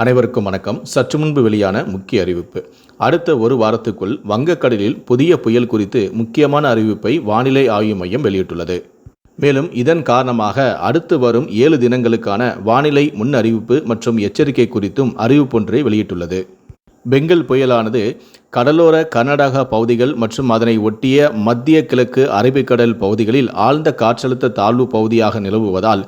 அனைவருக்கும் வணக்கம். சற்று முன்பு வெளியான முக்கிய அறிவிப்பு. அடுத்த ஒரு வாரத்துக்குள் வங்கக்கடலில் புதிய புயல் குறித்து முக்கியமான அறிவிப்பை வானிலை ஆய்வு மையம் வெளியிட்டுள்ளது. மேலும் இதன் காரணமாக அடுத்து வரும் ஏழு தினங்களுக்கான வானிலை முன் அறிவிப்பு மற்றும் எச்சரிக்கை குறித்தும் அறிவிப்பொன்றை வெளியிட்டுள்ளது. பெங்கல் புயலானது கடலோர கர்நாடகா பகுதிகள் மற்றும் அதனை ஒட்டிய மத்திய கிழக்கு அரபிக்கடல் பகுதிகளில் ஆழ்ந்த காற்றழுத்த தாழ்வு பகுதியாக நிலவுவதால்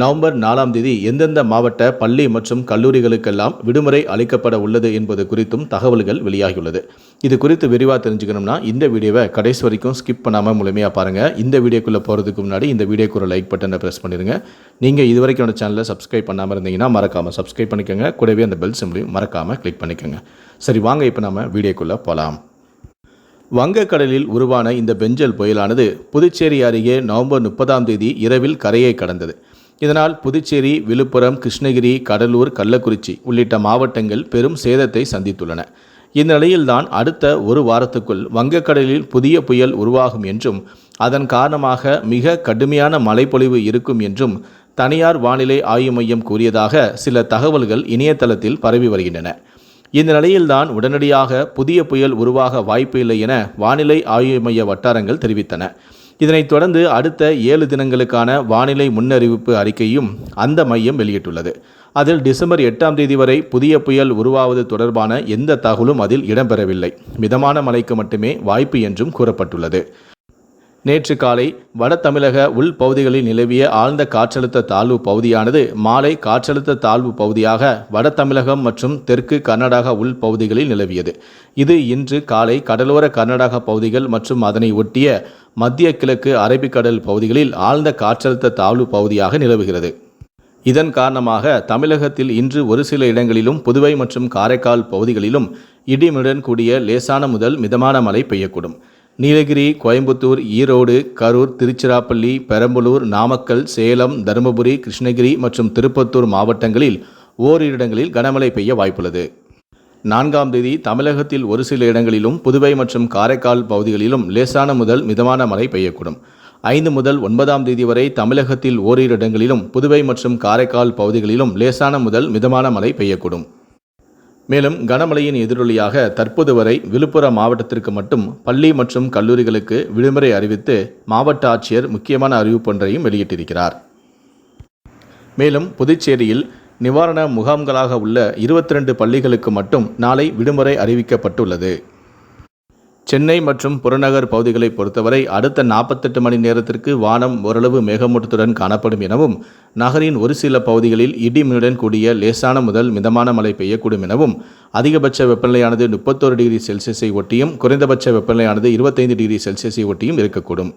நவம்பர் நாலாம் தேதி எந்தெந்த மாவட்ட பள்ளி மற்றும் கல்லூரிகளுக்கெல்லாம் விடுமுறை அளிக்கப்பட உள்ளது என்பது குறித்தும் தகவல்கள் வெளியாகியுள்ளது. இது குறித்து விரிவாக தெரிஞ்சுக்கணும்னா இந்த வீடியோவை கடைசி வரைக்கும் ஸ்கிப் பண்ணாமல் முழுமையாக பாருங்கள் இந்த வீடியோக்குள்ளே போகிறதுக்கு முன்னாடி இந்த வீடியோக்கு ஒரு லைக் பட்டனை ப்ரெஸ் பண்ணிடுங்க. நீங்கள் இது வரைக்கும் என்னோட சேனலை சப்ஸ்கிரைப் பண்ணாமல் இருந்தீங்கன்னா மறக்காமல் சப்ஸ்கிரைப் பண்ணிக்கோங்க. கூடவே அந்த பெல் சிம்லையும் மறக்காமல் கிளிக் பண்ணிக்கோங்க. சரி வாங்க இப்போ நம்ம வீடியோக்குள்ளே போகலாம் வங்கக்கடலில் உருவான இந்த பெஞ்சல் புயலானது புதுச்சேரி அருகே நவம்பர் முப்பதாம் தேதி இரவில் கரையை கடந்தது. இதனால் புதுச்சேரி விழுப்புரம் கிருஷ்ணகிரி கடலூர் கள்ளக்குறிச்சி உள்ளிட்ட மாவட்டங்கள் பெரும் சேதத்தை சந்தித்துள்ளன. இந்த நிலையில்தான் அடுத்த ஒரு வாரத்துக்குள் வங்கக்கடலில் புதிய புயல் உருவாகும் என்றும் அதன் காரணமாக மிக கடுமையான மழைப்பொழிவு இருக்கும் என்றும் தனியார் வானிலை ஆய்வு மையம் கூறியதாக சில தகவல்கள் இணையதளத்தில் பரவி வருகின்றன. இந்த நிலையில்தான் உடனடியாக புதிய புயல் உருவாக வாய்ப்பு இல்லை என வானிலை ஆய்வு மைய வட்டாரங்கள் தெரிவித்தன. இதனைத் தொடர்ந்து அடுத்த ஏழு தினங்களுக்கான வானிலை முன்னறிவிப்பு அறிக்கையும் அந்த மையம் வெளியிட்டுள்ளது. அதில் டிசம்பர் எட்டாம் தேதி வரை புதிய புயல் உருவாவது தொடர்பான எந்த தகவலும் அதில் இடம்பெறவில்லை. மிதமான மழைக்கு மட்டுமே வாய்ப்பு என்றும் கூறப்பட்டுள்ளது. நேற்று காலை வட தமிழக உள் பகுதிகளில் நிலவிய ஆழ்ந்த காற்றழுத்த தாழ்வு பகுதியானது மாலை காற்றழுத்த தாழ்வு பகுதியாக வட தமிழகம் மற்றும் தெற்கு கர்நாடகா உள் பகுதிகளில் நிலவியது. இது இன்று காலை கடலோர கர்நாடக பகுதிகள் மற்றும் அதனை ஒட்டிய மத்திய கிழக்கு அரபிக்கடல் பகுதிகளில் ஆழ்ந்த காற்றழுத்த தாழ்வு பகுதியாக நிலவுகிறது. இதன் காரணமாக தமிழகத்தில் இன்று ஒரு சில இடங்களிலும் புதுவை மற்றும் காரைக்கால் பகுதிகளிலும் இடிமுடன் கூடிய லேசான முதல் மிதமான மழை பெய்யக்கூடும். நீலகிரி கோயம்புத்தூர் ஈரோடு கரூர் திருச்சிராப்பள்ளி பெரம்பலூர் நாமக்கல் சேலம் தருமபுரி கிருஷ்ணகிரி மற்றும் திருப்பத்தூர் மாவட்டங்களில் ஓரிரு இடங்களில் கனமழை பெய்ய வாய்ப்புள்ளது. நான்காம் தேதி தமிழகத்தில் ஒரு சில இடங்களிலும் புதுவை மற்றும் காரைக்கால் பகுதிகளிலும் லேசான முதல் மிதமான மழை பெய்யக்கூடும். ஐந்து முதல் ஒன்பதாம் தேதி வரை தமிழகத்தில் ஓரிரு இடங்களிலும் புதுவை மற்றும் காரைக்கால் பகுதிகளிலும் லேசான முதல் மிதமான மழை பெய்யக்கூடும். மேலும் கனமழையின் எதிரொலியாக தற்போது வரை விழுப்புரம் மாவட்டத்திற்கு மட்டும் பள்ளி மற்றும் கல்லூரிகளுக்கு விடுமுறை அறிவித்து மாவட்ட ஆட்சியர் முக்கியமான அறிவிப்பொன்றையும் வெளியிட்டிருக்கிறார். மேலும் புதுச்சேரியில் நிவாரண முகாம்களாக உள்ள இருபத்தி ரெண்டு பள்ளிகளுக்கு மட்டும் நாளை விடுமுறை அறிவிக்கப்பட்டுள்ளது. சென்னை மற்றும் புறநகர் பகுதிகளை பொறுத்தவரை அடுத்த நாற்பத்தெட்டு மணி நேரத்திற்கு வானம் ஓரளவு மேகமூட்டத்துடன் காணப்படும் எனவும் நகரின் ஒரு சில பகுதிகளில் இடிமின்னுடன் கூடிய லேசான முதல் மிதமான மழை பெய்யக்கூடும் எனவும் அதிகபட்ச வெப்பநிலையானது முப்பத்தோரு டிகிரி செல்சியஸை ஒட்டியும் குறைந்தபட்ச வெப்பநிலையானது இருபத்தைந்து டிகிரி செல்சியஸை ஒட்டியும் இருக்கக்கூடும்.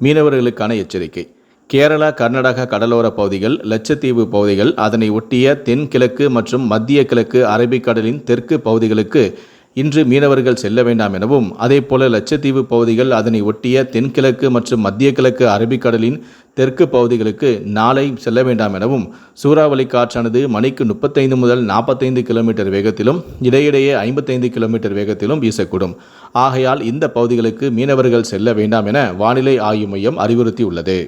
மீனவர்களுக்கான எச்சரிக்கை. கேரளா கர்நாடகா கடலோர பகுதிகள் லட்சத்தீவு பகுதிகள் அதனை ஒட்டிய தென்கிழக்கு மற்றும் மத்திய கிழக்கு அரபிக்கடலின் தெற்கு பகுதிகளுக்கு இன்று மீனவர்கள் செல்ல வேண்டாம் எனவும் அதேபோல லட்சத்தீவு பகுதிகள் அதனை ஒட்டிய தென்கிழக்கு மற்றும் மத்திய கிழக்கு அரபிக்கடலின் தெற்கு பகுதிகளுக்கு நாளை செல்ல வேண்டாம் எனவும் சூறாவளி காற்றானது மணிக்கு முப்பத்தைந்து முதல் நாற்பத்தைந்து கிலோமீட்டர் வேகத்திலும் இடையிடையே ஐம்பத்தைந்து கிலோமீட்டர் வேகத்திலும் வீசக்கூடும். ஆகையால் இந்த பகுதிகளுக்கு மீனவர்கள் செல்ல வேண்டாம் என வானிலை ஆய்வு மையம் அறிவுறுத்தியுள்ளது.